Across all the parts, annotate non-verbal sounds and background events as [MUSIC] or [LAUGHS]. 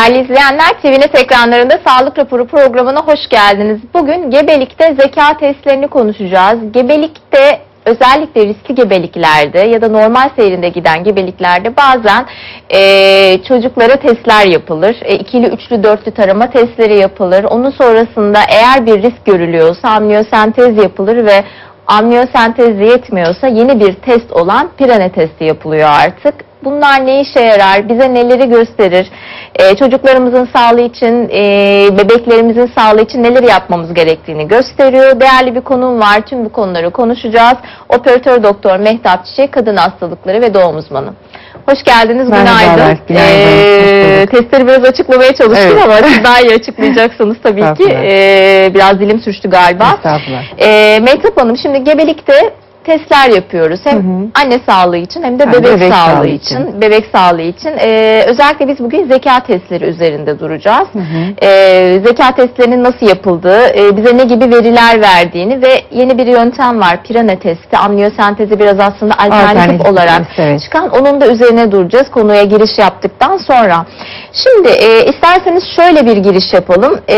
Değerli izleyenler, TVNet ekranlarında Sağlık Raporu programına hoş geldiniz. Bugün gebelikte zeka testlerini konuşacağız. Gebelikte özellikle riskli gebeliklerde ya da normal seyrinde giden gebeliklerde bazen eee, çocuklara testler yapılır. E, ikili, üçlü, dörtlü tarama testleri yapılır. Onun sonrasında eğer bir risk görülüyorsa amniyosentez yapılır ve amniyosentez yetmiyorsa yeni bir test olan pirane testi yapılıyor artık. Bunlar ne işe yarar, bize neleri gösterir, Ee, çocuklarımızın sağlığı için, e, bebeklerimizin sağlığı için neler yapmamız gerektiğini gösteriyor. Değerli bir konum var, tüm bu konuları konuşacağız. Operatör doktor Mehtap Çiçek, kadın hastalıkları ve doğum uzmanı. Hoş geldiniz, Merhabalar, günaydın. günaydın, Ee, testleri biraz açıklamaya çalıştım Evet. ama siz [LAUGHS] daha iyi açıklayacaksınız tabii ki. Ee, biraz dilim sürçtü galiba. Estağfurullah. Ee, Mehtap Hanım şimdi gebelikte testler yapıyoruz. Hem Hı hı. anne sağlığı için hem de Hem bebek, bebek sağlığı, sağlığı için. için. Bebek sağlığı için. Ee, özellikle biz bugün zeka testleri üzerinde duracağız. Hı hı. Ee, zeka testlerinin nasıl yapıldığı, e, bize ne gibi veriler verdiğini ve yeni bir yöntem var. Pirane testi, amniyosentezi biraz aslında alternatif Alternatif olarak test, evet. çıkan. Onun da üzerine duracağız konuya giriş yaptıktan sonra. Şimdi e, isterseniz şöyle bir giriş yapalım. E,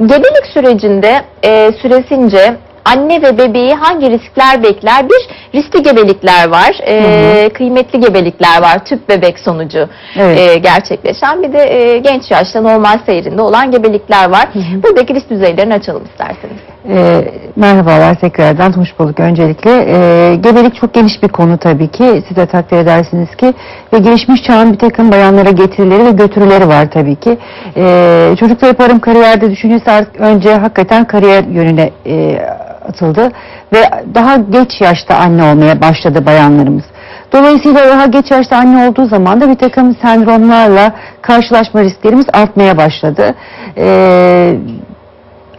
gebelik sürecinde e, süresince anne ve bebeği hangi riskler bekler? Bir riskli gebelikler var, e, kıymetli gebelikler var, tüp bebek sonucu Evet. e, gerçekleşen. Bir de e, genç yaşta normal seyrinde olan gebelikler var. Buradaki risk düzeylerini açalım isterseniz. Ee, merhabalar tekrardan hoş bulduk öncelikle. Ee, gebelik çok geniş bir konu tabii ki. Siz de takdir edersiniz ki. Ve gelişmiş çağın bir takım bayanlara getirileri ve götürüleri var tabii ki. Ee, çocukla yaparım kariyerde düşüncesi artık önce hakikaten kariyer yönüne e, atıldı. Ve daha geç yaşta anne olmaya başladı bayanlarımız. Dolayısıyla daha geç yaşta anne olduğu zaman da bir takım sendromlarla karşılaşma risklerimiz artmaya başladı. Ee,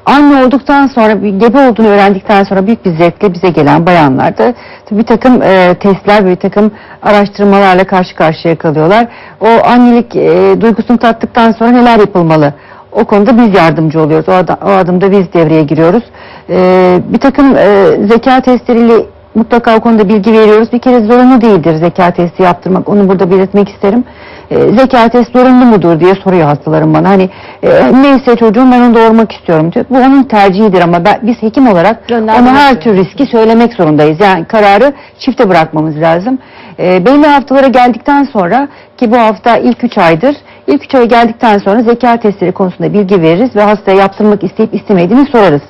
anne olduktan sonra gebe olduğunu öğrendikten sonra büyük bir zevkle bize gelen bayanlar da bir takım e, testler ve bir takım araştırmalarla karşı karşıya kalıyorlar. O annelik e, duygusunu tattıktan sonra neler yapılmalı? O konuda biz yardımcı oluyoruz. O, ada- o adımda biz devreye giriyoruz. E, bir takım e, zeka testleriyle mutlaka o konuda bilgi veriyoruz. Bir kere zorunlu değildir zeka testi yaptırmak. Onu burada belirtmek isterim. E, zeka testi zorunlu mudur diye soruyor hastalarım bana. Hani e, neyse çocuğum ben onu doğurmak istiyorum diyor. Bu onun tercihidir ama ben, biz hekim olarak ona her tür riski söylemek zorundayız. Yani kararı çifte bırakmamız lazım. E, belli haftalara geldikten sonra ki bu hafta ilk 3 aydır ilk 3 aya geldikten sonra zeka testleri konusunda bilgi veririz ve hastaya yaptırmak isteyip istemediğini sorarız.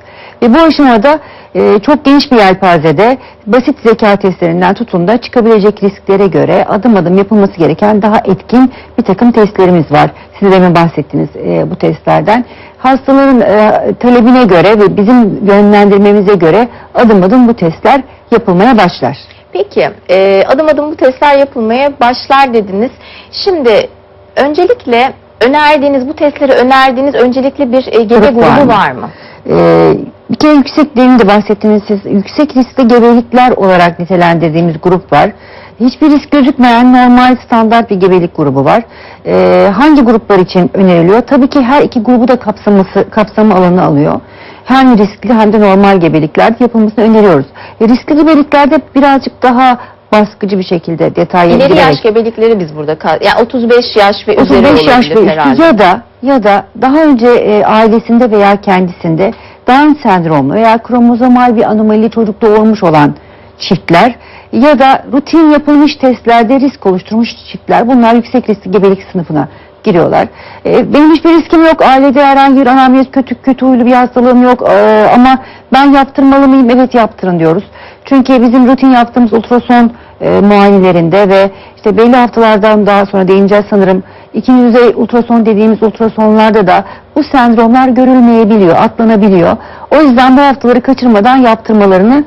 Ve bu aşamada e, çok geniş bir yelpazede basit zeka testlerinden tutun da çıkabilecek risklere göre adım adım yapılması gereken daha etkin bir takım testlerimiz var. Siz de demin bahsettiniz e, bu testlerden. Hastaların e, talebine göre ve bizim yönlendirmemize göre adım adım bu testler yapılmaya başlar. Peki e, adım adım bu testler yapılmaya başlar dediniz. Şimdi öncelikle önerdiğiniz bu testleri önerdiğiniz öncelikli bir e, gebe Grup var grubu mı? var mı? Ee, bir kere yüksek demin de bahsettiniz siz yüksek riskli gebelikler olarak nitelendirdiğimiz grup var. Hiçbir risk gözükmeyen normal standart bir gebelik grubu var. Ee, hangi gruplar için öneriliyor? Tabii ki her iki grubu da kapsaması, kapsama alanı alıyor. Hem riskli hem de normal gebeliklerde yapılmasını öneriyoruz. E, riskli gebeliklerde birazcık daha baskıcı bir şekilde detaylı İleri girerek- yaş gebelikleri biz burada kal yani 35 yaş ve üzeri 35 yaş ve üstü ya da ya da daha önce e, ailesinde veya kendisinde Down sendromlu veya kromozomal bir anomali çocuk doğurmuş olan çiftler ya da rutin yapılmış testlerde risk oluşturmuş çiftler bunlar yüksek riskli gebelik sınıfına giriyorlar. E, benim hiçbir riskim yok. Ailede herhangi bir anamnez kötü kötü huylu bir hastalığım yok. E, ama ben yaptırmalı mıyım? Evet yaptırın diyoruz. Çünkü bizim rutin yaptığımız ultrason e, muayenelerinde ve işte belli haftalardan daha sonra değineceğiz sanırım. İkinci düzey ultrason dediğimiz ultrasonlarda da bu sendromlar görülmeyebiliyor, atlanabiliyor. O yüzden bu haftaları kaçırmadan yaptırmalarını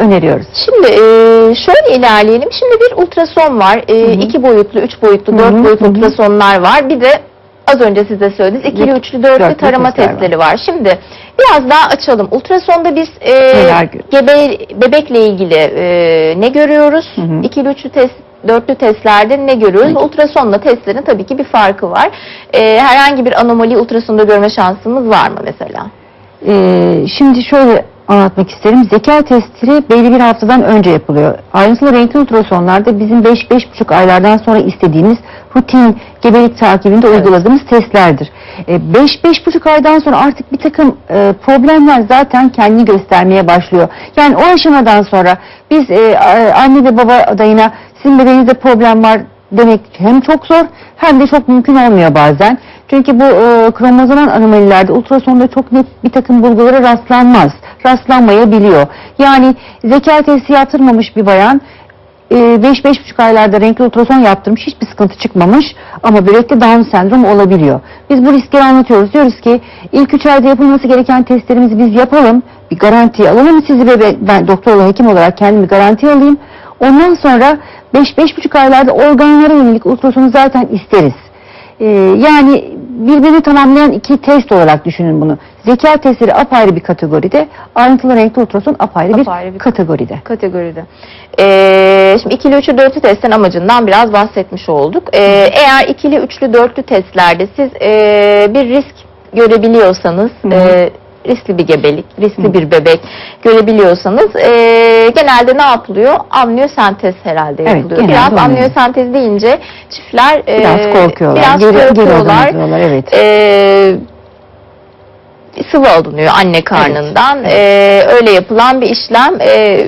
öneriyoruz. Şimdi e, şöyle ilerleyelim. Şimdi bir ultrason var. E, hı. iki boyutlu, üç boyutlu, Hı dört hı, boyutlu hı hı. ultrasonlar var. Bir de az önce siz de söylediniz ikili, üçlü, dörtlü dörtlü tarama testler testleri var. Şimdi biraz daha açalım. Ultrasonda biz e, gebe, bebekle ilgili e, ne görüyoruz? Hı hı. İkili, üçlü test dörtlü testlerde ne görüyoruz? Ultrasonla testlerin tabii ki bir farkı var. E, herhangi bir anomali ultrasonda görme şansımız var mı mesela? Ee, şimdi şöyle anlatmak isterim. Zeka testi belli bir haftadan önce yapılıyor. Ayrıntılı renkli ultrasonlarda bizim 5-5,5 aylardan sonra istediğimiz rutin gebelik takibinde uyguladığımız testlerdir. 5-5,5 aydan sonra artık bir takım e, problemler zaten kendini göstermeye başlıyor. Yani o aşamadan sonra biz e, anne ve baba adayına sizin bebeğinizde problem var demek hem çok zor hem de çok mümkün olmuyor bazen. Çünkü bu e, kromozomal anomalilerde ultrasonda çok net bir takım bulgulara rastlanmaz. Rastlanmayabiliyor. Yani zeka testi yaptırmamış bir bayan 5-5,5 aylarda renkli ultrason yaptırmış hiçbir sıkıntı çıkmamış ama böbrekte Down sendromu olabiliyor. Biz bu riskleri anlatıyoruz. Diyoruz ki ilk 3 ayda yapılması gereken testlerimizi biz yapalım. Bir garanti alalım. Sizi bebe ben doktor olarak hekim olarak kendimi garanti alayım. Ondan sonra 5-5,5 aylarda organlara yönelik ultrasonu zaten isteriz. Ee, yani birbirini tamamlayan iki test olarak düşünün bunu. Zeka testleri apayrı bir kategoride, ayrıntılı renkli ultrason apayrı, Apayrı bir bir- kategoride. kategoride. Ee, şimdi ikili, üçlü, dörtlü testin amacından biraz bahsetmiş olduk. Ee, eğer ikili, üçlü, dörtlü testlerde siz ee, bir risk görebiliyorsanız, Hı hı. ee, riskli bir gebelik, riskli bir bebek görebiliyorsanız ee, genelde ne yapılıyor? Amniyosentez herhalde Evet, yapılıyor. Biraz oluyor. amniyosentez deyince çiftler ee, Biraz korkuyorlar. Biraz geri, geri korkuyorlar. organizliyorlar, evet. Ee, sıvı alınıyor anne karnından. Evet. Ee, öyle yapılan bir işlem. Ee,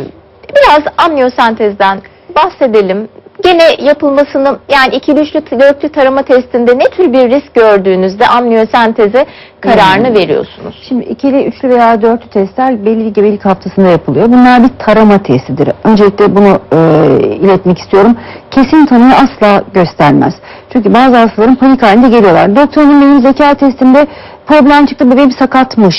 biraz amniyosentezden bahsedelim. Gene yapılmasını yani ikili üçlü dörtlü tarama testinde ne tür bir risk gördüğünüzde amniyosenteze kararını Hmm. veriyorsunuz. Şimdi ikili, üçlü veya dörtlü testler belli bir gebelik haftasında yapılıyor. Bunlar bir tarama testidir. Öncelikle bunu e, iletmek istiyorum. Kesin tanıyı asla göstermez. Çünkü bazı hastaların panik halinde geliyorlar. Doktorun benim zeka testinde problem çıktı, bebeğim sakatmış.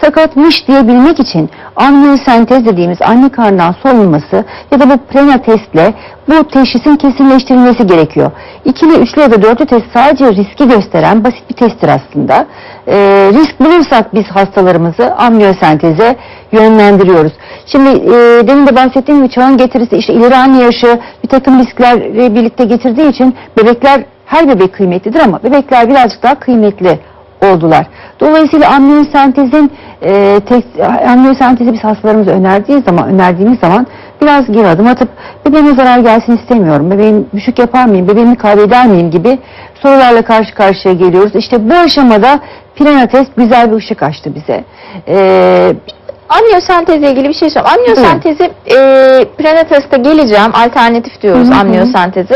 Sakatmış diyebilmek için amniyosentez dediğimiz anne karnından solunması ya da bu plena testle bu teşhisin kesinleştirilmesi gerekiyor. İkili, üçlü ya da dörtlü test sadece riski gösteren basit bir testtir aslında. Ee, risk bulursak biz hastalarımızı amniyosenteze yönlendiriyoruz. Şimdi e, demin de bahsettiğim gibi çağın getirisi işte ileri anne yaşı bir takım risklerle birlikte getirdiği için bebekler her bebek kıymetlidir ama bebekler birazcık daha kıymetli oldular. Dolayısıyla amniyosentezin e, tek, amniyosentezi biz hastalarımıza önerdiği zaman önerdiğimiz zaman biraz geri adım atıp bebeğime zarar gelsin istemiyorum. Bebeğim düşük yapar mıyım? Bebeğimi kaybeder miyim gibi sorularla karşı karşıya geliyoruz. İşte bu aşamada plana test güzel bir ışık açtı bize. E, Amniyosentezle ilgili bir şey söyleyeyim. Amniyosentezi e, prenateste geleceğim. Alternatif diyoruz Hı hı. amniyosentezi.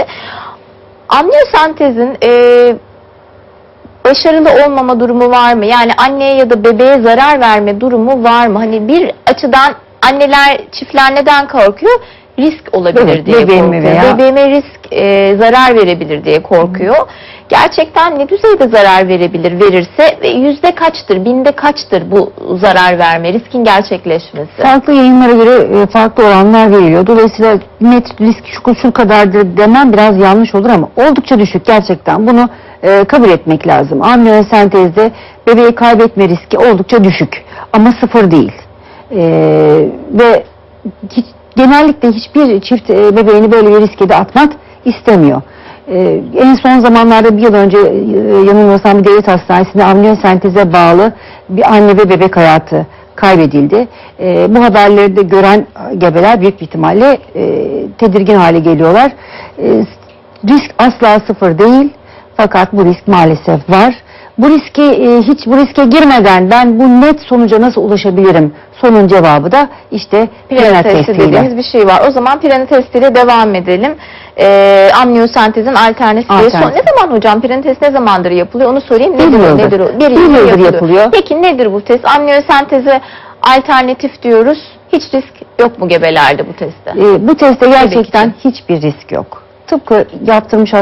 Amniyosentezin e, başarılı olmama durumu var mı? Yani anneye ya da bebeğe zarar verme durumu var mı? Hani bir açıdan anneler, çiftler neden korkuyor? Risk olabilir Evet, diye bebeğime korkuyor. veya- Bebeğime risk e, zarar verebilir diye korkuyor. Gerçekten ne düzeyde zarar verebilir verirse ve yüzde kaçtır, binde kaçtır bu zarar verme, riskin gerçekleşmesi? Farklı yayınlara göre e, farklı oranlar veriliyor. Dolayısıyla net risk şu, şu kadardır demem biraz yanlış olur ama oldukça düşük gerçekten. Bunu e, kabul etmek lazım. Amniyosentezde bebeği kaybetme riski oldukça düşük ama sıfır değil. E, ve hiç, genellikle hiçbir çift e, bebeğini böyle bir riske de atmak istemiyor. Ee, en son zamanlarda bir yıl önce e, yanılmıyorsam bir devlet hastanesinde amniyosenteze bağlı bir anne ve bebek hayatı kaybedildi. Ee, bu haberleri de gören gebeler büyük bir ihtimalle e, tedirgin hale geliyorlar. Ee, risk asla sıfır değil fakat bu risk maalesef var. Bu riski e, hiç bu riske girmeden ben bu net sonuca nasıl ulaşabilirim? Sonun cevabı da işte Pirena testi testiyle. dediğimiz bir şey var. O zaman pirena testiyle devam edelim. Ee, amniyosentezin alternatifi. Alternatif. Son, ne zaman hocam pirena testi ne zamandır yapılıyor? Onu. Bir Nedir o? yıldır. Nedir o? Bir yıldır yapılıyor. Peki nedir bu test? Amniyosenteze alternatif diyoruz. Hiç risk yok mu gebelerde bu testte? E, bu testte gerçekten hiçbir risk yok. Tıpkı yaptırmış e,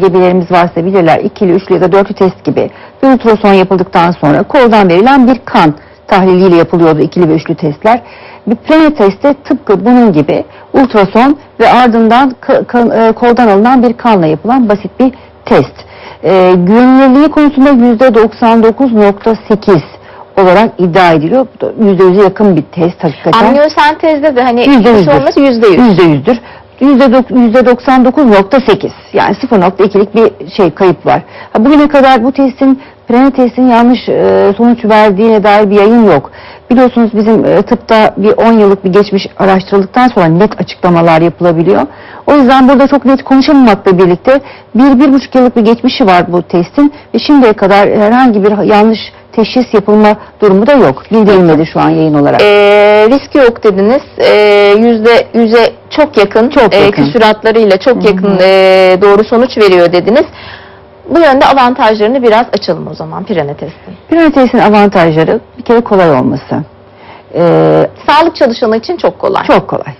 gebelerimiz varsa bilirler ikili, üçlü ya da dörtlü test gibi bir ultrason yapıldıktan sonra koldan verilen bir kan tahliliyle yapılıyordu ikili ve üçlü testler. Bir planet testi tıpkı bunun gibi ultrason ve ardından e, koldan alınan bir kanla yapılan basit bir test. E, güvenilirliği konusunda %99.8 olarak iddia ediliyor. Bu da %100'e yakın bir test hakikaten. Amniyosentezde de hani Yüzde şey yüzdür. olması yüzde yüz. %100'dür. 99.8 yani 0.2'lik bir şey kayıp var. Ha, Bugüne kadar bu testin Prenates'in yanlış e, sonuç verdiğine dair bir yayın yok. Biliyorsunuz bizim e, tıpta bir 10 yıllık bir geçmiş araştırıldıktan sonra net açıklamalar yapılabiliyor. O yüzden burada çok net konuşamamakla birlikte bir, bir buçuk yıllık bir geçmişi var bu testin ve şimdiye kadar herhangi bir yanlış teşhis yapılma durumu da yok. Bildirilmedi şu an yayın olarak. E, riski yok dediniz. E, yüzde yüze çok yakın, Çok e, yakın. küsuratlarıyla çok Hı hı. yakın e, doğru sonuç veriyor dediniz. Bu yönde avantajlarını biraz açalım o zaman Piranetes'in. Prenates'in avantajları bir kere kolay olması. Ee, Sağlık çalışanı için çok kolay. çok kolay.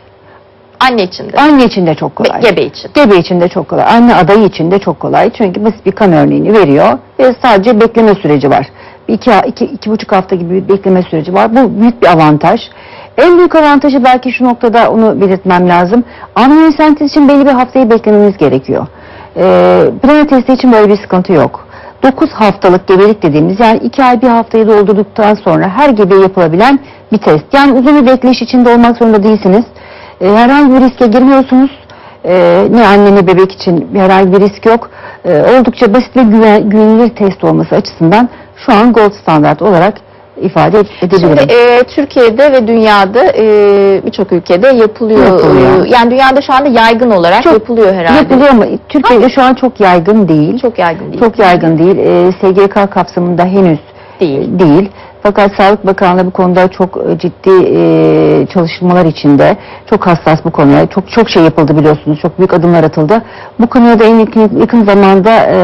Anne için de. Anne için de çok kolay. gebe için. Gebe için de çok kolay. Anne adayı için de çok kolay. Çünkü basit bir kan örneğini veriyor ve sadece bekleme süreci var. İki, iki, iki buçuk hafta gibi bir bekleme süreci var. Bu büyük bir avantaj. En büyük avantajı belki şu noktada onu belirtmem lazım. Amniyon sentez için belli bir haftayı beklememiz gerekiyor. Ee, Prena testi için böyle bir sıkıntı yok. 9 haftalık gebelik dediğimiz yani 2 ay bir haftayı doldurduktan sonra her gebe yapılabilen bir test. Yani uzun bir bekleyiş içinde olmak zorunda değilsiniz. Ee, herhangi bir riske girmiyorsunuz. Ee, ne anne ne bebek için herhangi bir risk yok. Ee, oldukça basit ve güven, güvenilir test olması açısından şu an gold standart olarak ifade ed- edebilirim. Şimdi e, Türkiye'de ve dünyada e, birçok ülkede yapılıyor. Yapılıyor. E, yani dünyada şu anda yaygın olarak Çok yapılıyor herhalde. Yapılıyor ama Türkiye'de şu an çok yaygın değil. Çok yaygın değil. Çok yaygın değil. Ee, SGK kapsamında henüz değil. değil. Fakat Sağlık Bakanlığı bu konuda çok e, ciddi e, çalışmalar içinde. Çok hassas bu konuya. Çok çok şey yapıldı biliyorsunuz. Çok büyük adımlar atıldı. Bu konuya da en yakın, yakın zamanda e,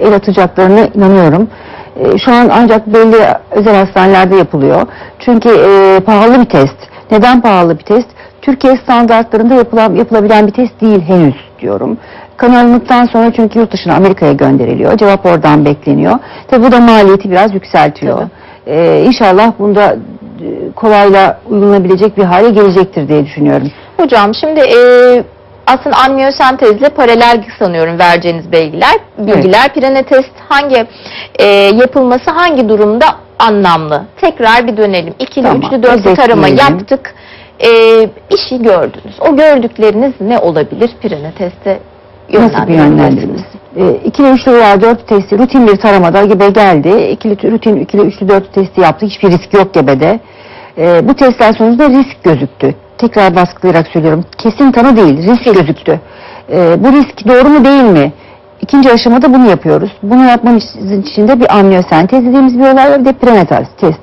el atacaklarına inanıyorum. E, şu an ancak belli özel hastanelerde yapılıyor. Çünkü e, pahalı bir test. Neden pahalı bir test? Türkiye standartlarında yapılan, yapılabilen bir test değil henüz diyorum. Kan alındıktan sonra çünkü yurt dışına Amerika'ya gönderiliyor. Cevap oradan bekleniyor. Tabi bu da maliyeti biraz yükseltiyor. Tabii. Ee, inşallah bunda e, kolayla uygulanabilecek bir hale gelecektir diye düşünüyorum. Hocam şimdi e, aslında amniyosentezle paralel sanıyorum vereceğiniz bilgiler. Bilgiler Piranetest hangi e, yapılması hangi durumda anlamlı? Tekrar bir dönelim. İkili, Tamam, üçlü, dörtlü tarama yaptık. E, şey gördünüz. O gördükleriniz ne olabilir Piranetest'e Nasıl bir yönlendirmemiz? E, ikili, üçlü veya dört testi rutin bir taramada gebe geldi. İkili, rutin, ikili, üçlü, dört testi yaptı. Hiçbir risk yok gebede. E, bu testler sonucunda risk gözüktü. Tekrar baskılayarak söylüyorum. Kesin tanı değil, risk gözüktü. E, bu risk doğru mu değil mi? İkinci aşamada bunu yapıyoruz. Bunu yapmamız için de bir amniyosentez dediğimiz bir olay var. Bir de prenatal test.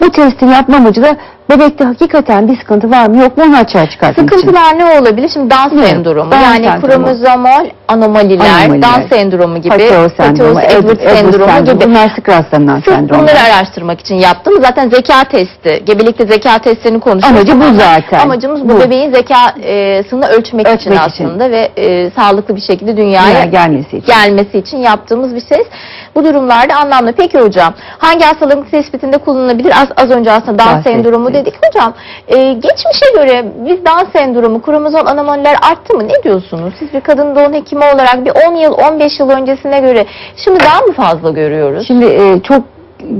Bu testin yapma amacı da bebekte hakikaten bir sıkıntı var mı yok mu onu açığa çıkartmak için. Sıkıntılar ne olabilir? Şimdi Down Ne? sendromu Down yani sendromu. kromozomol anomaliler, Anomaliler. Down sendromu gibi, Pateo sendromu, Edwards sendromu sendromu, gibi. bunlar sık rastlanan sendromlar. bunları araştırmak için yaptım. Zaten zeka testi, gebelikte zeka testlerini konuşuyoruz. Amacı bu zaten. Amacımız bu, Bu. bebeğin zekasını ölçmek, için Ölçmek için. aslında ve e, sağlıklı bir şekilde dünyaya gelmesi için. gelmesi için yaptığımız bir ses. Bu durumlarda anlamlı. Peki hocam hangi hastalıkın tespitinde kullanılabilir? Az, az önce aslında Down Bahsettik. sendromu dedik. Hocam e, geçmişe göre biz Down sendromu, kromozom anomaliler arttı mı? Ne diyorsunuz? Siz bir kadın doğum hekimi olarak bir 10 yıl, 15 yıl öncesine göre şimdi daha mı fazla görüyoruz? Şimdi e, çok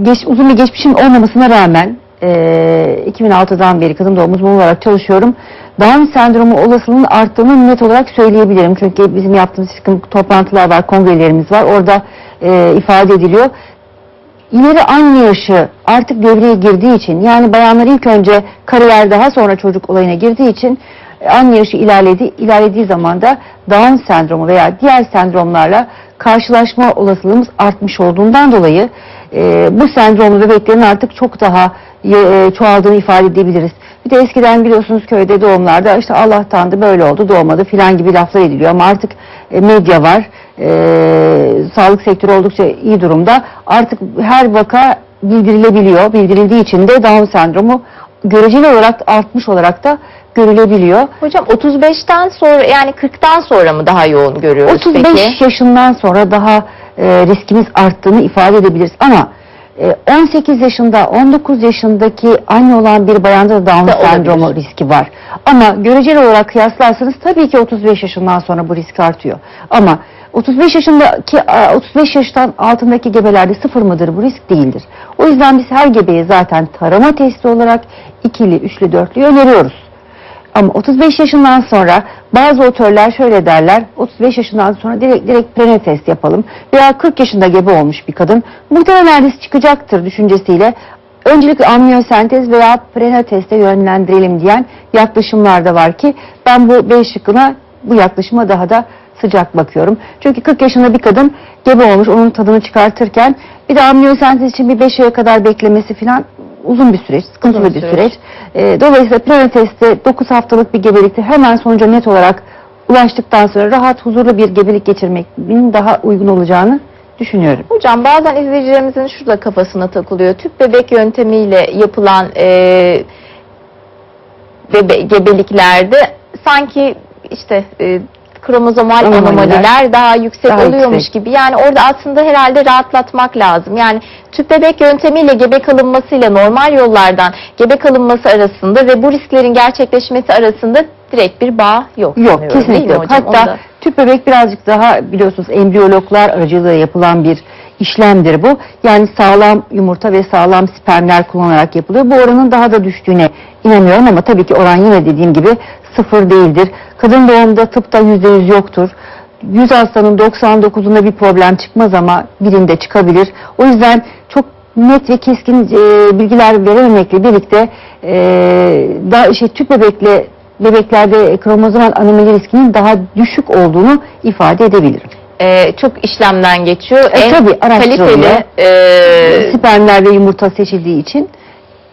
geç, uzun bir geçmişim olmamasına rağmen e, 2006'dan beri kadın doğum uzmanı olarak çalışıyorum. Down sendromu olasılığının arttığını net olarak söyleyebilirim. Çünkü bizim yaptığımız takım toplantılar var, kongrelerimiz var. Orada e, ifade ediliyor. İleri anne yaşı artık devreye girdiği için yani bayanlar ilk önce kariyer daha sonra çocuk olayına girdiği için e, anne yaşı ilerledi, ilerlediği zaman da Down sendromu veya diğer sendromlarla karşılaşma olasılığımız artmış olduğundan dolayı e, bu sendromlu bebeklerin artık çok daha e, çoğaldığını ifade edebiliriz. Bir de eskiden biliyorsunuz köyde doğumlarda işte Allah'tan da böyle oldu doğmadı filan gibi laflar ediliyor ama artık e, medya var. E, sağlık sektörü oldukça iyi durumda. Artık her vaka bildirilebiliyor. Bildirildiği için de Down sendromu göreceli olarak artmış olarak da görülebiliyor. Hocam 35'ten sonra yani 40'tan sonra mı daha yoğun görüyoruz 35 peki? yaşından sonra daha e, riskimiz arttığını ifade edebiliriz. Ama e, 18 yaşında, 19 yaşındaki anne olan bir bayanda da Down Da olabilir. sendromu riski var. Ama göreceli olarak kıyaslarsanız tabii ki 35 yaşından sonra bu risk artıyor. Ama 35 yaşındaki a, 35 yaştan altındaki gebelerde sıfır mıdır bu risk değildir. O yüzden biz her gebeye zaten tarama testi olarak ikili, üçlü, dörtlü öneriyoruz. Ama 35 yaşından sonra bazı otörler şöyle derler. 35 yaşından sonra direkt, direkt plane test yapalım. Veya 40 yaşında gebe olmuş bir kadın. Muhtemelen risk çıkacaktır düşüncesiyle. Öncelikle amniyosentez veya prenatal teste yönlendirelim diyen yaklaşımlar da var ki ben bu B şıkkına bu yaklaşıma daha da sıcak bakıyorum. Çünkü 40 yaşında bir kadın gebe olmuş onun tadını çıkartırken bir de amniyosentez için bir 5 aya kadar beklemesi falan uzun bir süreç, sıkıntılı Uzun bir süreç. süreç. Ee, dolayısıyla prenatal testte 9 haftalık bir gebelikte hemen sonuca net olarak ulaştıktan sonra rahat huzurlu bir gebelik geçirmenin daha uygun olacağını düşünüyorum. Hocam bazen izleyicilerimizin şurada kafasına takılıyor. Tüp bebek yöntemiyle yapılan e, bebe, gebeliklerde sanki işte e, kromozomal Anomaliler anomaliler daha yüksek daha oluyormuş yüksek. gibi. Yani orada aslında herhalde rahatlatmak lazım. Yani tüp bebek yöntemiyle gebe kalınmasıyla normal yollardan gebe kalınması arasında ve bu risklerin gerçekleşmesi arasında direkt bir bağ yok. Yok sanıyorum, kesinlikle yok. hocam? Hatta da- tüp bebek birazcık daha biliyorsunuz embriyologlar aracılığıyla yapılan bir işlemdir bu. Yani sağlam yumurta ve sağlam spermler kullanarak yapılıyor. Bu oranın daha da düştüğüne inanıyorum ama tabii ki oran yine dediğim gibi sıfır değildir. Kadın doğumda tıpta yüzde yüz yoktur. 100 hastanın 99'unda bir problem çıkmaz ama birinde çıkabilir. O yüzden çok net ve keskin e, bilgiler verememekle birlikte e, daha şey tüp bebekle bebeklerde kromozomal anomali riskinin daha düşük olduğunu ifade edebilirim. E, çok işlemden geçiyor. E, en tabii, araştırılıyor. kaliteli e, Spermler ve yumurta seçildiği için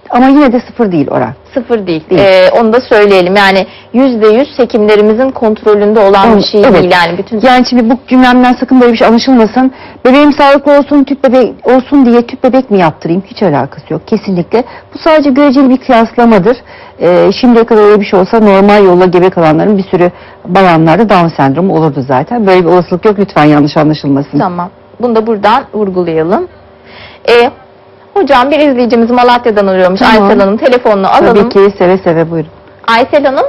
ama yine de sıfır değil oran. sıfır değil. Değil. E, onu da söyleyelim. Yani yüzde yüz hekimlerimizin kontrolünde olan Onu- bir şey evet. değil. Yani bütün Yani şimdi bu cümlemden sakın böyle bir şey anlaşılmasın. Bebeğim sağlıklı olsun, tüp bebek olsun diye tüp bebek mi yaptırayım? Hiç alakası yok kesinlikle. Bu sadece göreceli bir kıyaslamadır. Ee, şimdiye kadar öyle bir şey olsa normal yolla gebe kalanların bir sürü bayanlarda Down sendromu olurdu zaten. Böyle bir olasılık yok lütfen yanlış anlaşılmasın. Tamam. Bunu da buradan vurgulayalım. E, hocam bir izleyicimiz Malatya'dan arıyormuş. Tamam. Aysel Hanım telefonunu alalım. Tabii ki seve seve buyurun. Aysel Hanım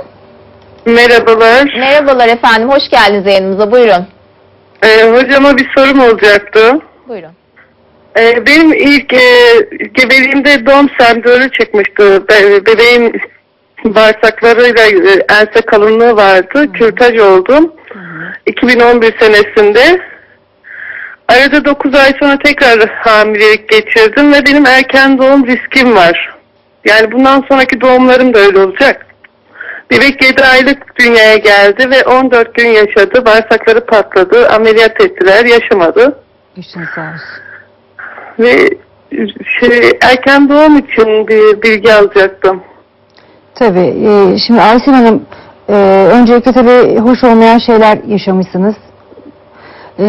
Merhabalar. merhabalar efendim. Hoş geldiniz yayınımıza. Buyurun. Ee, hocama bir sorum olacaktı. Buyurun. Ee, benim ilk e, gebeliğimde doğum sendromu çıkmıştı. Be- bebeğin bağırsaklarıyla e, ense kalınlığı vardı. Kürtaj oldum. 2011 senesinde. Arada 9 ay sonra tekrar hamilelik geçirdim ve benim erken doğum riskim var. Yani bundan sonraki doğumlarım da öyle olacak. Bebek 7 aylık dünyaya geldi ve 14 gün yaşadı. Bağırsakları patladı. Ameliyat ettiler. Yaşamadı. Güçlü sağ olsun. Ve şey, erken doğum için bir bilgi alacaktım. Tabii. e, şimdi Aysin Hanım e, öncelikle tabii hoş olmayan şeyler yaşamışsınız. E,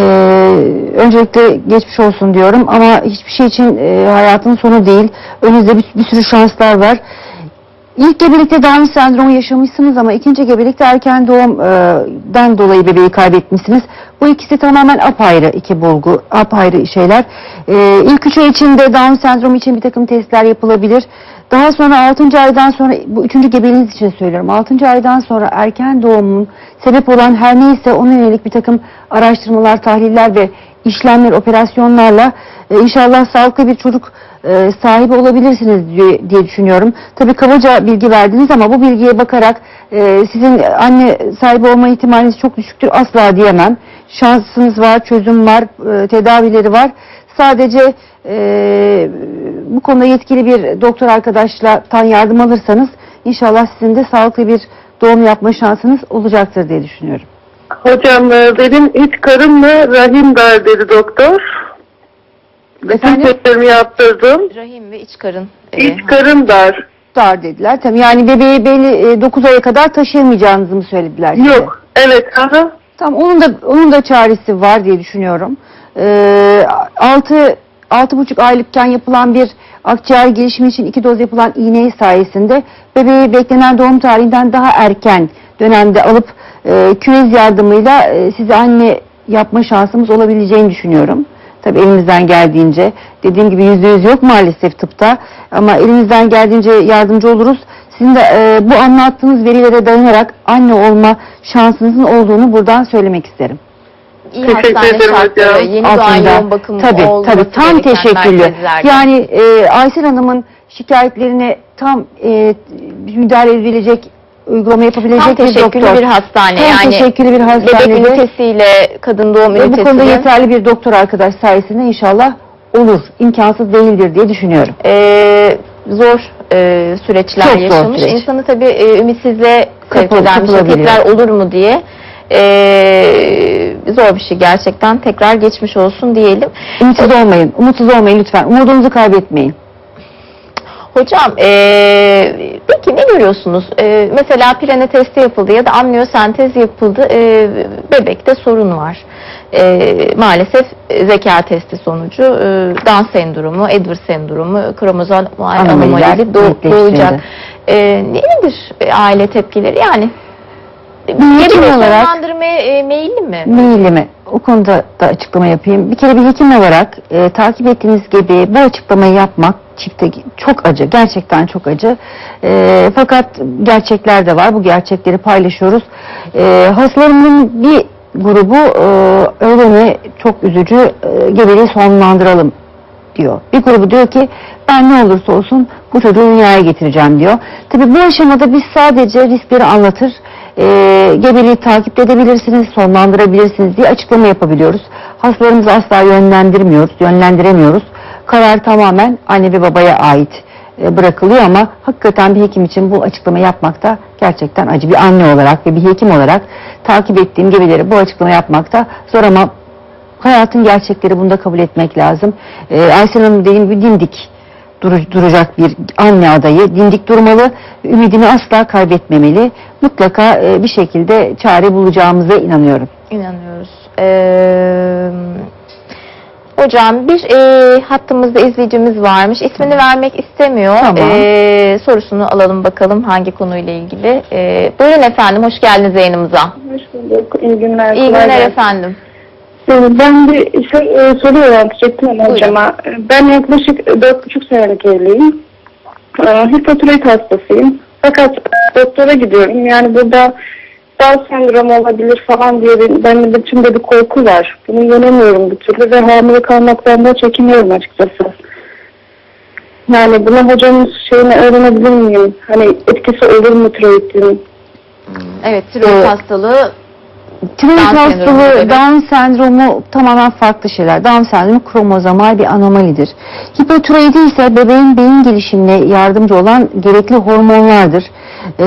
öncelikle geçmiş olsun diyorum ama hiçbir şey için e, hayatın sonu değil. Önünüzde bir, bir sürü şanslar var. İlk gebelikte Down sendromu yaşamışsınız ama ikinci gebelikte erken doğumdan dolayı bebeği kaybetmişsiniz. Bu ikisi tamamen apayrı iki bulgu, apayrı şeyler. Ee, ilk üç ay içinde Down sendromu için bir takım testler yapılabilir. Daha sonra 6. aydan sonra, bu üçüncü gebeliğiniz için söylüyorum, 6. aydan sonra erken doğumun sebep olan her neyse ona yönelik bir takım araştırmalar, tahliller ve işlemler, operasyonlarla e, inşallah sağlıklı bir çocuk e, sahibi olabilirsiniz diye, diye düşünüyorum. Tabii kabaca bilgi verdiniz ama bu bilgiye bakarak e, sizin anne sahibi olma ihtimaliniz çok düşüktür asla diyemem. Şansınız var, çözüm var, e, tedavileri var. Sadece e, bu konuda yetkili bir doktor arkadaşla tan yardım alırsanız inşallah sizin de sağlıklı bir doğum yapma şansınız olacaktır diye düşünüyorum. Hocam e, benim iç karımla rahim dar dedi doktor. Bütün testlerimi yaptırdım. Rahim ve iç karın. e, İç karım dar. Dar dediler. Tabii yani bebeği belli 9 aya kadar taşıyamayacağınızı mı söylediler size? Yok. Evet. Aha. Tamam onun da onun da çaresi var diye düşünüyorum. Ee, 6 altı buçuk aylıkken yapılan bir akciğer gelişimi için iki doz yapılan iğne sayesinde bebeği beklenen doğum tarihinden daha erken dönemde alıp e, küvez yardımıyla e, size anne yapma şansımız olabileceğini düşünüyorum. Tabii elimizden geldiğince dediğim gibi yüzde yüz yok maalesef tıpta ama elimizden geldiğince yardımcı oluruz. Sizin de e, bu anlattığınız verilere dayanarak anne olma şansınızın olduğunu buradan söylemek isterim. İyi Teşekkür hastane ederim şartları, hocam. yeni doğan Altında. yoğun bakım tabii, olması tabii tam gereken. Yani e, Aysel Hanım'ın şikayetlerine tam e, müdahale edilecek uygulama yapabilecek Tam bir teşekküllü doktor. bir hastane. Tam yani teşekküllü bir bebek hastanede ünitesiyle kadın doğum ve bu konuda yeterli bir doktor arkadaş sayesinde inşallah olur. İmkansız değildir diye düşünüyorum. e, zor e, süreçler Çok zor yaşamış. süreç. İnsanı tabii e, ümitsizliğe sevk eden bir kapılabiliyor. Tekrar olur mu diye. E, zor bir şey gerçekten. Tekrar geçmiş olsun diyelim. Umutsuz olmayın. Umutsuz olmayın lütfen. Umudunuzu kaybetmeyin. Hocam eee, peki ne görüyorsunuz? Eee, mesela pirene testi yapıldı ya da amniyosentez yapıldı. Eee, bebekte sorun var. Eee, maalesef zeka testi sonucu eee, Down sendromu, Edwards sendromu, kromozom anomalisi doğ- doğacak. Eee nedir e, aile tepkileri? Yani hekim bir olarak- sonlandırmaya e, meyilli mi? Meyilli mi? O konuda da açıklama yapayım. Bir kere bir hekim olarak e, takip ettiğiniz gibi bu açıklamayı yapmak çifte çok acı. Gerçekten çok acı. E, fakat gerçekler de var. Bu gerçekleri paylaşıyoruz. E, hastalarımın bir grubu e, öyle mi çok üzücü e, gebeliği sonlandıralım diyor. Bir grubu diyor ki ben ne olursa olsun bu çocuğu dünyaya getireceğim diyor. Tabi bu aşamada biz sadece riskleri anlatır, e, gebeliği takip edebilirsiniz, sonlandırabilirsiniz diye açıklama yapabiliyoruz. Hastalarımızı asla yönlendirmiyoruz, yönlendiremiyoruz. Karar tamamen anne ve babaya ait e, bırakılıyor ama hakikaten bir hekim için bu açıklama yapmakta gerçekten acı. Bir anne olarak ve bir hekim olarak takip ettiğim gebeleri bu açıklama yapmakta zor ama hayatın gerçekleri bunda kabul etmek lazım. Ee, Aysel Hanım dediğim gibi dimdik duru- duracak bir anne adayı. Dimdik durmalı, ümidini asla kaybetmemeli. Mutlaka e, bir şekilde çare bulacağımıza inanıyorum. İnanıyoruz. Ee, hocam bir e, hattımızda izleyicimiz varmış. İsmini vermek istemiyor. Tamam. Ee, sorusunu alalım bakalım hangi konuyla ilgili. Ee, buyurun efendim hoş geldiniz yayınımıza. Hoş bulduk. İyi günler. İyi kolay günler gelsin. efendim. Ee, Ben bir şey e, soru yöneltecektim hocama. Ben yaklaşık 4,5 senelik evliyim. Ee, Hipotiroid hastasıyım. Fakat doktora gidiyorum. Yani burada Down sendromu olabilir falan diye benim de içimde bir korku var. Bunu yenemiyorum bir türlü ve hamile kalmaktan da çekiniyorum açıkçası. Yani buna hocamın şeyini öğrenebilir miyim? Hani etkisi olur mu tiroidin? Evet tiroid Evet. hastalığı Down sendromu, hastalığı, evet. Down sendromu tamamen farklı şeyler. Down sendromu kromozomal bir anomalidir. Hipotiroidi ise bebeğin beyin gelişimine yardımcı olan gerekli hormonlardır. Ee,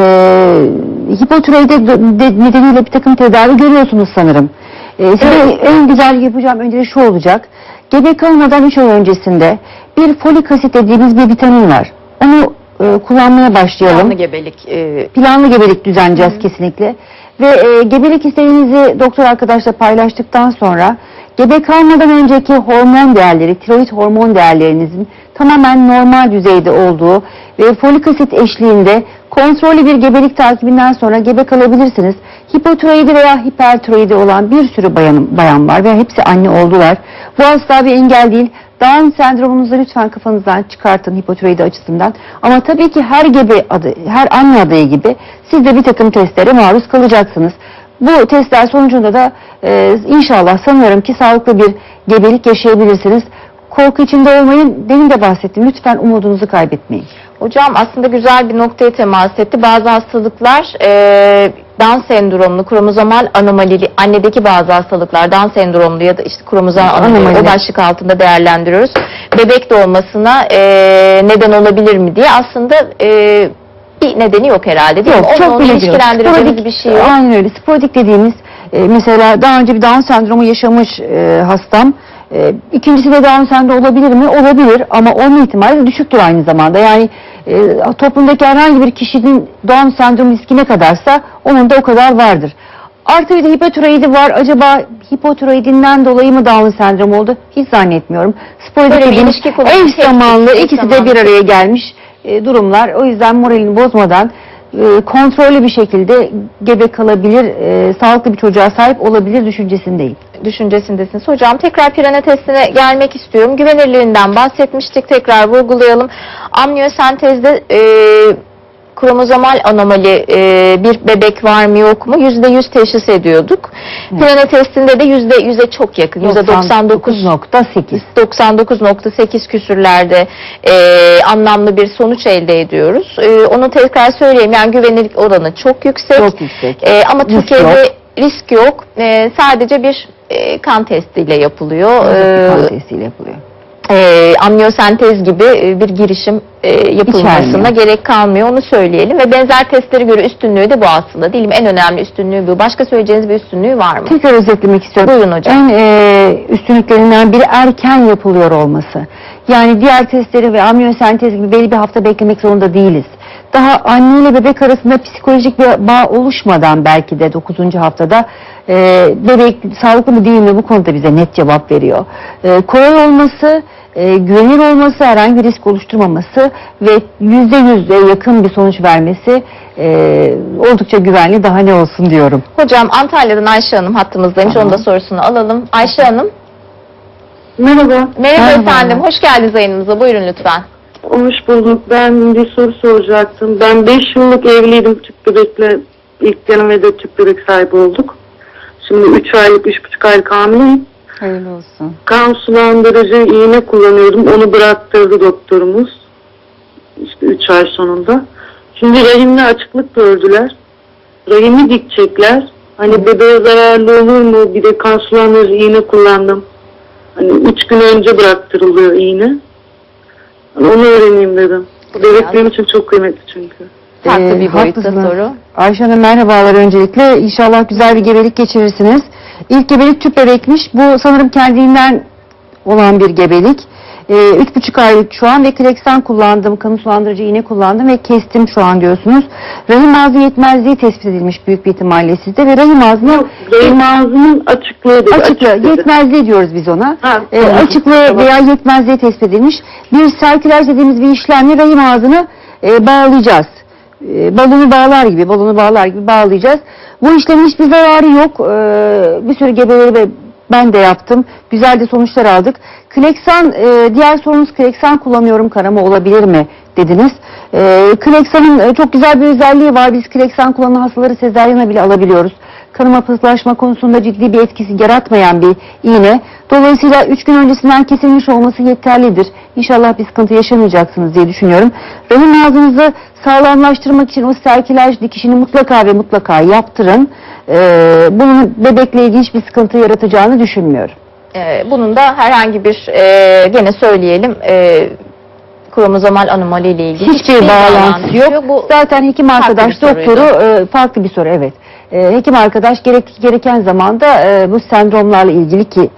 hipotiroidi de- de- nedeniyle bir takım tedavi görüyorsunuz sanırım. Ee, size en güzel yapacağım önce şu olacak. Gebe kalmadan 3 ay öncesinde bir folik asit dediğimiz bir vitamin var. Onu e, kullanmaya başlayalım canlı gebelik e, planlı gebelik düzenleyeceğiz kesinlikle. Ve e, gebelik isteğinizi doktor arkadaşla paylaştıktan sonra gebe kalmadan önceki hormon değerleri, tiroid hormon değerlerinizin tamamen normal düzeyde olduğu ve folik asit eşliğinde kontrollü bir gebelik takibinden sonra gebe kalabilirsiniz. Hipotiroidi veya hipertiroidi olan bir sürü bayan, bayan var ve hepsi anne oldular. Bu asla bir engel değil. Down sendromunuzu lütfen kafanızdan çıkartın hipotiroidi açısından. Ama tabii ki her gebe adı, her anne adayı gibi siz de bir takım testlere maruz kalacaksınız. Bu testler sonucunda da e, inşallah sanıyorum ki sağlıklı bir gebelik yaşayabilirsiniz. Korku içinde olmayın. Demin de bahsettim. Lütfen umudunuzu kaybetmeyin. Hocam aslında güzel bir noktaya temas etti. Bazı hastalıklar e, Down sendromlu, kromozomal anomalili, annedeki bazı hastalıklar Down sendromlu ya da işte kromozomal anomali o başlık altında değerlendiriyoruz. Bebek doğmasına e, neden olabilir mi diye aslında e, bir nedeni yok herhalde değil mi? Yok, Onunla çok yok. ilişkilendireceğimiz bir şey yok. Aynen öyle. Sporadik dediğimiz e, mesela daha önce bir Down sendromu yaşamış e, hastam. E, ikincisi de Down sendromu olabilir mi? Olabilir ama olma ihtimali düşüktür aynı zamanda. Yani e, toplumdaki herhangi bir kişinin Down sendromu riski ne kadarsa onun da o kadar vardır. Artı bir de hipotiroidi var. Acaba hipotiroidinden dolayı mı Down sendromu oldu? Hiç zannetmiyorum. Sporadik dediğimiz eş zamanlı ikisi de bir araya gelmiş e, durumlar. O yüzden moralini bozmadan e, kontrollü bir şekilde gebe kalabilir, e, sağlıklı bir çocuğa sahip olabilir düşüncesindeyim. düşüncesindesiniz. Hocam tekrar pirene testine gelmek istiyorum. Güvenirliğinden bahsetmiştik. Tekrar vurgulayalım. Amniyosentezde e, kromozomal anomali e, bir bebek var mı yok mu yüzde yüz teşhis ediyorduk. Plane testinde de yüzde yüze çok yakın. Yüzde 99 99.8. 99.8 küsürlerde e, anlamlı bir sonuç elde ediyoruz. E, onu tekrar söyleyeyim yani güvenilirlik oranı çok yüksek. Çok yüksek. E, ama Risk Türkiye'de yok. risk yok. E, sadece bir e, kan testiyle yapılıyor. E, Kan testiyle yapılıyor. E, amniyosentez gibi e, bir girişim e, yapılmasına İçermiyor. gerek kalmıyor onu söyleyelim ve benzer testlere göre üstünlüğü de bu aslında değil mi? En önemli üstünlüğü bu. Başka söyleyeceğiniz bir üstünlüğü var mı? Tekrar özetlemek istiyorum. Buyurun hocam. En e, üstünlüklerinden biri erken yapılıyor olması. Yani diğer testleri ve amniyosentez gibi belli bir hafta beklemek zorunda değiliz. Daha anne ile bebek arasında psikolojik bir bağ oluşmadan belki de 9. haftada e, bebek sağlıklı mı değil mi bu konuda bize net cevap veriyor. E, kolay olması, e, güvenilir olması, herhangi bir risk oluşturmaması ve yüzde yüzde yakın bir sonuç vermesi e, oldukça güvenli daha ne olsun diyorum. Hocam Antalya'dan Ayşe Hanım hattımızdaymış. Tamam. Onun da sorusunu alalım. Ayşe Hanım Merhaba. merhaba, Merhaba. efendim. Hoş geldiniz yayınımıza. Buyurun lütfen. Hoş bulduk. Ben bir soru soracaktım. Ben 5 yıllık evliydim tüp bebekle. İlk denemede tüp bebek sahibi olduk. Şimdi 3 aylık, 3,5 aylık hamileyim. Hayırlı olsun. Kan sulandırıcı iğne kullanıyordum. Onu bıraktırdı doktorumuz. İşte 3 ay sonunda. Şimdi rahimde açıklık gördüler. Rahimi dikecekler. Hani bebeğe zararlı olur mu? Bir de kan sulandırıcı iğne kullandım. Hani 3 gün önce bıraktırılıyor iğne. Onu öğreneyim dedim. Bu bebek benim için çok kıymetli çünkü. Farklı Ee, bir boyutta haklısınız. soru. Ayşe Hanım merhabalar öncelikle. İnşallah güzel bir gebelik geçirirsiniz. İlk gebelik tüp bebekmiş. Bu sanırım kendinden olan bir gebelik. Ee, üç buçuk aylık şu an ve kleksan kullandım, kanı sulandırıcı iğne kullandım ve kestim şu an diyorsunuz. Rahim ağzı yetmezliği tespit edilmiş büyük bir ihtimalle sizde ve rahim ağzına Yok, rahim ağzının açıklığı dedi. açıklığı, yetmezliği diyoruz biz ona. Ha, tamam. açıklığı Tamam. veya yetmezliği tespit edilmiş. Bir serkülaj dediğimiz bir işlemle rahim ağzını e, bağlayacağız. E, balonu bağlar gibi, balonu bağlar gibi bağlayacağız. Bu işlemin hiçbir zararı yok. E, bir sürü gebeleri ve ben de yaptım. Güzel de sonuçlar aldık. Kleksan, e, diğer sorunuz kleksan kullanıyorum kanama olabilir mi dediniz. E, kleksanın e, çok güzel bir özelliği var. Biz kleksan kullanan hastaları sezaryana bile alabiliyoruz. Kanama pıhtılaşma konusunda ciddi bir etkisi yaratmayan bir iğne. Dolayısıyla 3 gün öncesinden kesilmiş olması yeterlidir. İnşallah bir sıkıntı yaşamayacaksınız diye düşünüyorum. Rahim ağzınızı sağlamlaştırmak için o serkilaj dikişini mutlaka ve mutlaka yaptırın. Ee, bunun bebekle ilgili hiçbir sıkıntı yaratacağını düşünmüyorum. Ee, bunun da herhangi bir e, gene söyleyelim e, kromozomal anomali ile ilgili Hiçbir bağlantısı yok. Bu Zaten hekim arkadaş doktoru e, farklı bir soru evet. E, hekim arkadaş gerek, gereken zamanda e, bu sendromlarla ilgili ki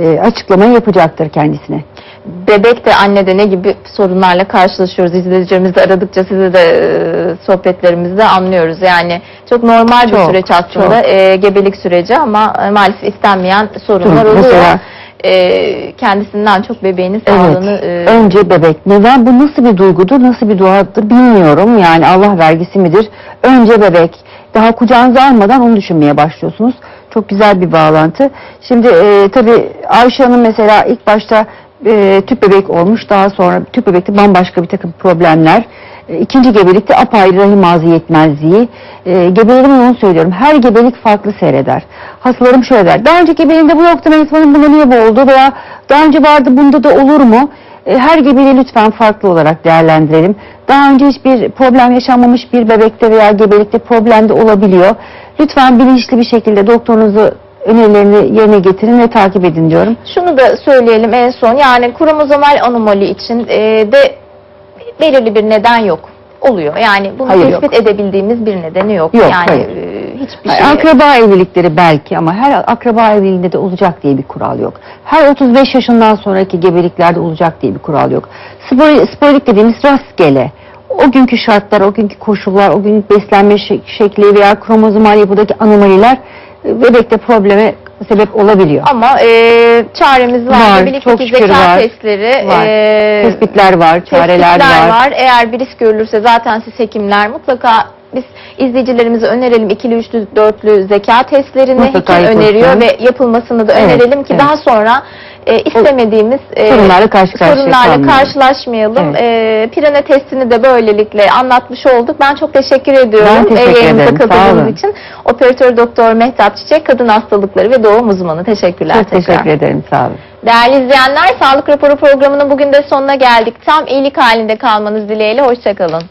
e, açıklamayı yapacaktır kendisine. Bebek de anne de ne gibi sorunlarla karşılaşıyoruz. İzleyicilerimiz de aradıkça sizi de e, sohbetlerimizde anlıyoruz. Yani çok normal bir Çok, süreç aslında e, gebelik süreci ama e, maalesef istenmeyen sorunlar oluyor. mesela- E, kendisinden çok bebeğinin sağlığını Evet. e, Önce bebek. Neden? Bu nasıl bir duygudur, nasıl bir duadır bilmiyorum. Yani Allah vergisi midir? Önce bebek. Daha kucağınıza almadan onu düşünmeye başlıyorsunuz. Çok güzel bir bağlantı. Şimdi e, tabii Ayşe Hanım mesela ilk başta e, tüp bebek olmuş. Daha sonra tüp bebekte bambaşka bir takım problemler. E, ikinci gebelikte apayrı rahim ağzı yetmezliği. E, gebelerime onu söylüyorum. Her gebelik farklı seyreder. Hastalarım şöyle der. Daha önce gebeliğinde bu yoktu. Melisa'nın bunda niye bu oldu? Veya daha önce vardı bunda da olur mu? E, Her gebeliği lütfen farklı olarak değerlendirelim. Daha önce hiçbir problem yaşanmamış bir bebekte veya gebelikte problem de olabiliyor. Lütfen bilinçli bir şekilde doktorunuzu önerilerini yerine getirin ve takip edin diyorum. Şunu da söyleyelim en son yani kromozomal anomali için e, de belirli bir neden yok. Oluyor. Yani bunu Hayır, tespit edebildiğimiz bir nedeni yok. Yok, yani hayır. e, hiçbir şey. Akraba evlilikleri belki ama her akraba evliliğinde de olacak diye bir kural yok. Her 35 yaşından sonraki gebeliklerde olacak diye bir kural yok. Spor, sporik dediğimiz rastgele. O günkü şartlar, o günkü koşullar, o gün beslenme şek- şekli veya kromozomal yapıdaki anomaliler bebekte probleme sebep olabiliyor. Ama e, çaremiz var. Var, Gebelikteki çok şükür zeka var. testleri, Var. e, Tespitler var, çareler tespitler var. Eğer bir risk görülürse zaten siz hekimler mutlaka biz izleyicilerimize önerelim ikili, üçlü, dörtlü zeka testlerini Mutlaka hekim yapılsın. öneriyor ve yapılmasını da Evet, önerelim ki evet. daha sonra e, istemediğimiz e, Sorunlarla karşı sorunlarla karşılaşmayalım. Evet. E, Pirene testini de böylelikle anlatmış olduk. Ben çok teşekkür ediyorum Ben teşekkür e, yayınımıza katıldığınız için. Operatör Doktor Mehtap Çiçek, kadın hastalıkları ve doğum uzmanı. Teşekkürler Çok tekrar. teşekkür ederim. Sağ olun. Değerli izleyenler, Sağlık Raporu programının bugün de sonuna geldik. Tam iyilik halinde kalmanız dileğiyle. Hoşçakalın.